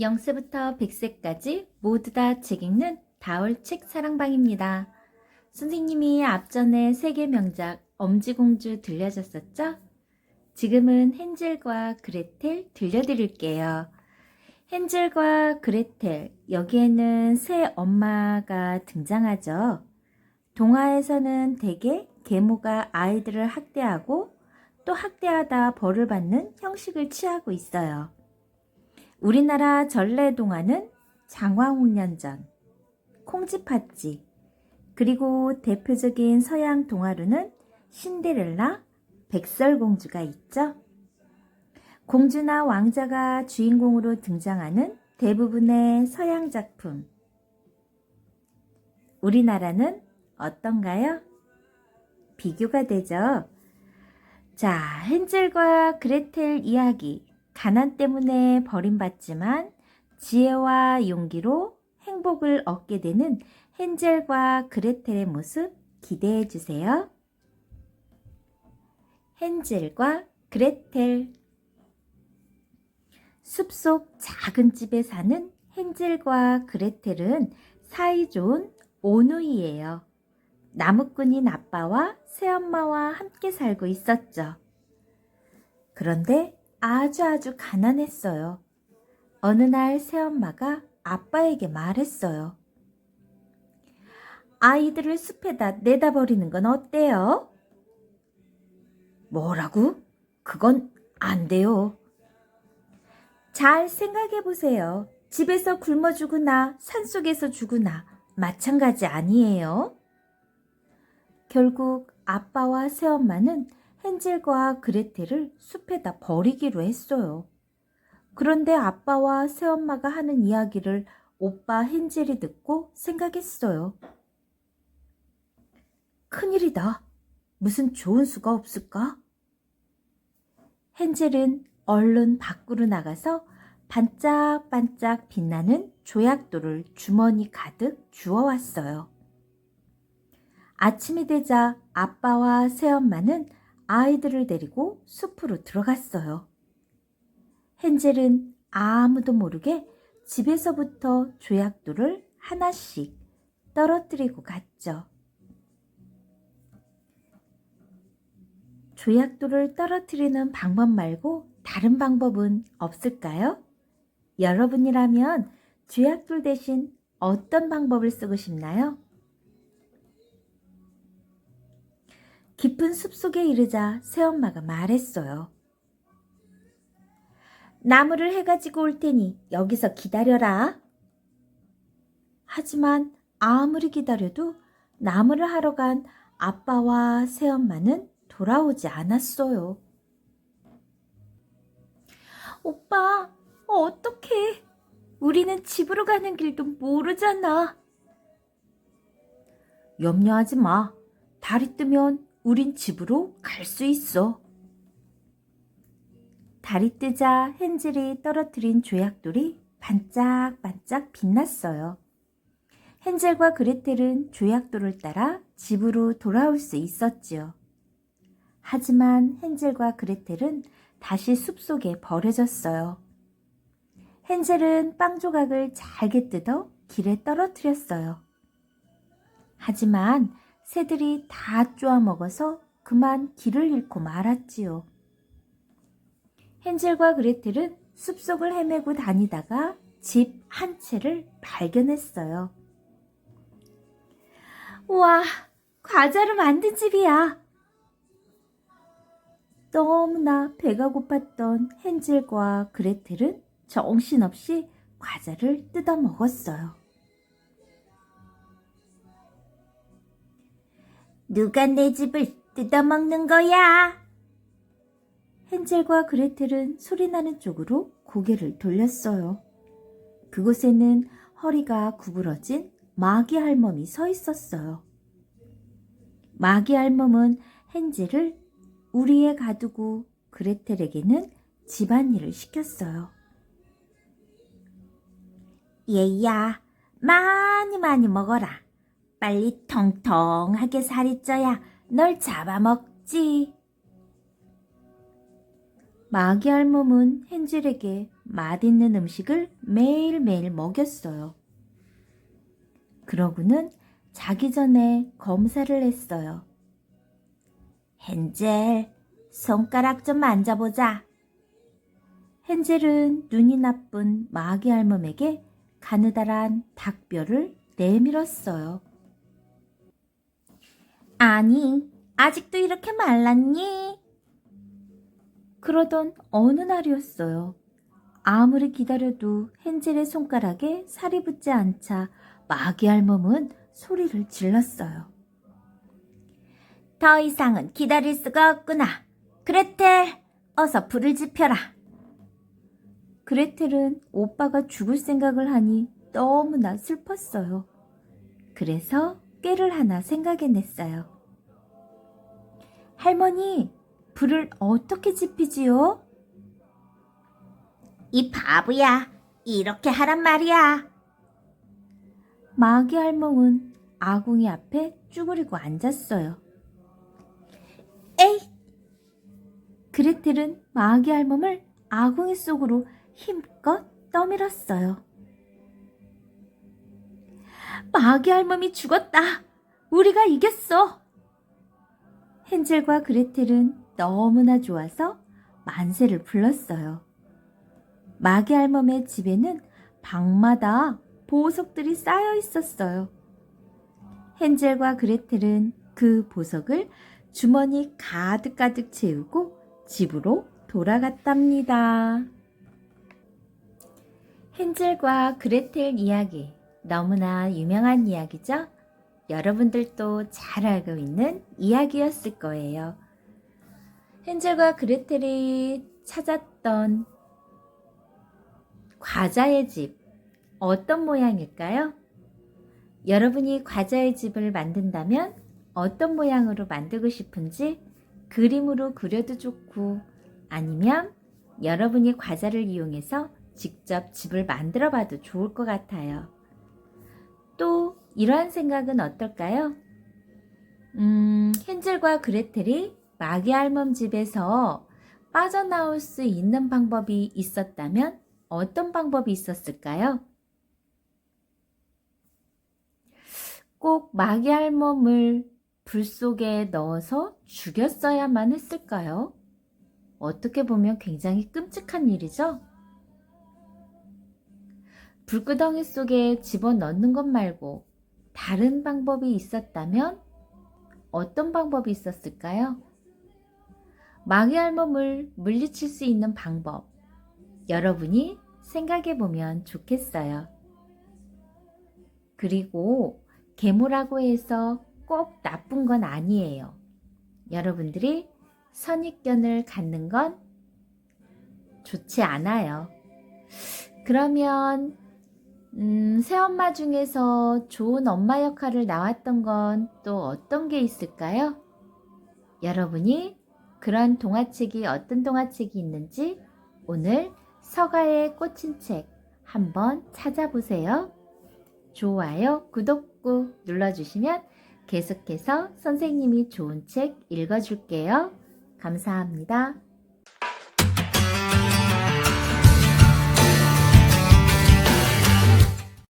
0세부터 100세까지 모두 다 책 읽는 다올 책 사랑방입니다. 선생님이 앞전에 세계 명작 엄지공주 들려줬었죠? 지금은 헨젤과 그레텔 들려드릴게요. 헨젤과 그레텔, 여기에는 새 엄마가 등장하죠. 동화에서는 대개 계모가 아이들을 학대하고 또 학대하다 벌을 받는 형식을 취하고 있어요. 우리나라 전래 동화는 장화홍련 전, 콩쥐팥쥐, 그리고 대표적인 서양 동화로는 신데렐라, 백설공주가 있죠. 공주나 왕자가 주인공으로 등장하는 대부분의 서양 작품. 우리나라는 어떤가요? 비교가 되죠. 자, 헨젤과 그레텔 이야기. 가난 때문에 버림받지만 지혜와 용기로 행복을 얻게 되는 헨젤과 그레텔의 모습 기대해 주세요. 헨젤과 그레텔 숲속 작은 집에 사는 헨젤과 그레텔은 사이좋은 오누이예요. 나무꾼인 아빠와 새엄마와 함께 살고 있었죠. 그런데 아주 아주 가난했어요. 어느 날 새엄마가 아빠에게 말했어요. 아이들을 숲에다 내다 버리는 건 어때요? 뭐라고? 그건 안 돼요. 잘 생각해 보세요. 집에서 굶어 죽으나 산속에서 죽으나 마찬가지 아니에요? 결국 아빠와 새엄마는 헨젤과 그레텔을 숲에다 버리기로 했어요. 그런데 아빠와 새엄마가 하는 이야기를 오빠 헨젤이 듣고 생각했어요. 큰일이다. 무슨 좋은 수가 없을까? 헨젤은 얼른 밖으로 나가서 반짝반짝 빛나는 조약돌을 주머니 가득 주워왔어요. 아침이 되자 아빠와 새엄마는 아이들을 데리고 숲으로 들어갔어요. 헨젤은 아무도 모르게 집에서부터 조약돌을 하나씩 떨어뜨리고 갔죠. 조약돌을 떨어뜨리는 방법 말고 다른 방법은 없을까요? 여러분이라면 조약돌 대신 어떤 방법을 쓰고 싶나요? 깊은 숲속에 이르자 새엄마가 말했어요. 나무를 해가지고 올 테니 여기서 기다려라. 하지만 아무리 기다려도 나무를 하러 간 아빠와 새엄마는 돌아오지 않았어요. 오빠, 어떡해. 우리는 집으로 가는 길도 모르잖아. 염려하지 마. 달이 뜨면 우린 집으로 갈 수 있어. 달이 뜨자 헨젤이 떨어뜨린 조약돌이 반짝반짝 빛났어요. 헨젤과 그레텔은 조약돌을 따라 집으로 돌아올 수 있었지요. 하지만 헨젤과 그레텔은 다시 숲속에 버려졌어요. 헨젤은 빵 조각을 잘게 뜯어 길에 떨어뜨렸어요. 하지만 새들이 다 쪼아 먹어서 그만 길을 잃고 말았지요. 헨젤과 그레텔은 숲속을 헤매고 다니다가 집 한 채를 발견했어요. 우와, 과자로 만든 집이야. 너무나 배가 고팠던 헨젤과 그레텔은 정신없이 과자를 뜯어 먹었어요. 누가 내 집을 뜯어먹는 거야? 헨젤과 그레텔은 소리나는 쪽으로 고개를 돌렸어요. 그곳에는 허리가 구부러진 마기 할멈이 서 있었어요. 마기 할멈은 헨젤을 우리에 가두고 그레텔에게는 집안일을 시켰어요. 얘야, 많이 많이 먹어라. 빨리 통통하게 살이 쪄야 널 잡아먹지. 마기 할멈은 헨젤에게 맛있는 음식을 매일매일 먹였어요. 그러고는 자기 전에 검사를 했어요. 헨젤, 손가락 좀 만져보자. 헨젤은 눈이 나쁜 마기 할멈에게 가느다란 닭뼈를 내밀었어요. 아니, 아직도 이렇게 말랐니? 그러던 어느 날이었어요. 아무리 기다려도 헨젤의 손가락에 살이 붙지 않자 마기 할멈은 소리를 질렀어요. 더 이상은 기다릴 수가 없구나. 그레텔, 어서 불을 지펴라. 그레텔은 오빠가 죽을 생각을 하니 너무나 슬펐어요. 그래서 꾀를 하나 생각해냈어요. 할머니, 불을 어떻게 지피지요? 이 바보야, 이렇게 하란 말이야. 마기 할멈은 아궁이 앞에 쭈그리고 앉았어요. 에이! 그레텔은 마기 할멈을 아궁이 속으로 힘껏 떠밀었어요. 마기 할멈이 죽었다. 우리가 이겼어. 헨젤과 그레텔은 너무나 좋아서 만세를 불렀어요. 마기 할멈의 집에는 방마다 보석들이 쌓여 있었어요. 헨젤과 그레텔은 그 보석을 주머니 가득가득 채우고 집으로 돌아갔답니다. 헨젤과 그레텔 이야기 너무나 유명한 이야기죠? 여러분들도 잘 알고 있는 이야기였을 거예요. 헨젤과 그레텔이 찾았던 과자의 집 어떤 모양일까요? 여러분이 과자의 집을 만든다면 어떤 모양으로 만들고 싶은지 그림으로 그려도 좋고 아니면 여러분이 과자를 이용해서 직접 집을 만들어 봐도 좋을 것 같아요. 또 이러한 생각은 어떨까요? 음, 헨젤과 그레텔이 마기 할멈 집에서 빠져나올 수 있는 방법이 있었다면 어떤 방법이 있었을까요? 꼭 마기 할멈을 불 속에 넣어서 죽였어야만 했을까요? 어떻게 보면 굉장히 끔찍한 일이죠? 불구덩이 속에 집어넣는 것 말고 다른 방법이 있었다면 어떤 방법이 있었을까요? 마귀 할멈을 물리칠 수 있는 방법 여러분이 생각해 보면 좋겠어요. 그리고 계모라고 해서 꼭 나쁜 건 아니에요. 여러분들이 선입견을 갖는 건 좋지 않아요. 그러면 음, 새엄마 중에서 좋은 엄마 역할을 나왔던 건 또 어떤 게 있을까요? 여러분이 그런 동화책이 어떤 동화책이 있는지 오늘 서가에 꽂힌 책 한번 찾아보세요. 좋아요, 구독 꾹 눌러주시면 계속해서 선생님이 좋은 책 읽어줄게요. 감사합니다.